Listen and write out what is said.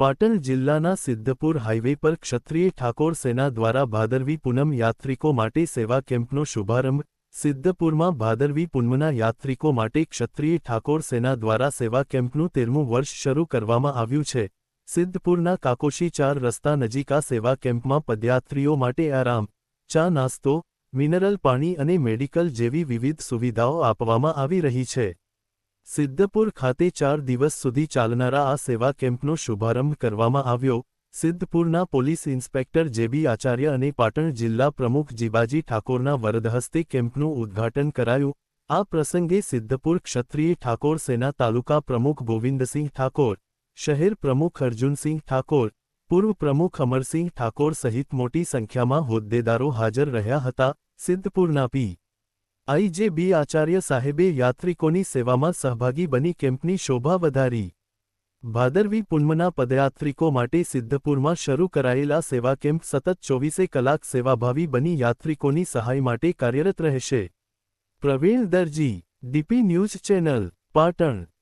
પાટણ જિલ્લાના સિદ્ધપુર હાઇવે પર ક્ષત્રિય ઠાકોર સેના દ્વારા ભાદરવી પૂનમ યાત્રિકો માટે સેવા કેમ્પનો શુભારંભ, સિદ્ધપુરમાં ભાદરવી પૂનમના યાત્રિકો માટે ક્ષત્રિય ઠાકોર સેના દ્વારા સેવા કેમ્પનું તેરમું વર્ષ શરૂ કરવામાં આવ્યું છે. સિદ્ધપુરના કાકોશી ચાર રસ્તા નજીક આ સેવા કેમ્પમાં પદયાત્રીઓ માટે આરામ, ચા નાસ્તો, મિનરલ પાણી અને મેડિકલ જેવી વિવિધ સુવિધાઓ આપવામાં આવી રહી છે. સિદ્ધપુર ખાતે ચાર દિવસ સુધી ચાલનારા આ સેવા કેમ્પનો શુભારંભ કરવામાં આવ્યો. સિદ્ધપુરના પોલીસ ઇન્સ્પેક્ટર જેબી આચાર્ય અને પાટણ જિલ્લા પ્રમુખ જીબાજી ઠાકોરના વરદહસ્તે કેમ્પનું ઉદ્ઘાટન કરાયું. આ પ્રસંગે સિદ્ધપુર ક્ષત્રિય ઠાકોર સેના તાલુકા પ્રમુખ ગોવિંદસિંહ ઠાકોર, શહેર પ્રમુખ અર્જુનસિંહ ઠાકોર, પૂર્વ પ્રમુખ અમરસિંહ ઠાકોર સહિત મોટી સંખ્યામાં હોદ્દેદારો હાજર રહ્યા હતા. સિદ્ધપુરના પી. આઈ જે બી આચાર્ય સાહેબે યાત્રિકોની સેવામાં સહભાગી બની કેમ્પની શોભા વધારી. ભાદરવી પૂનમના પદયાત્રિકો માટે સિદ્ધપુરમાં શરૂ કરાયેલા સેવા કેમ્પ સતત ચોવીસે કલાક સેવાભાવી બની યાત્રિકોની સહાય માટે કાર્યરત રહેશે. Pravin Darji, DP news channel, Patan.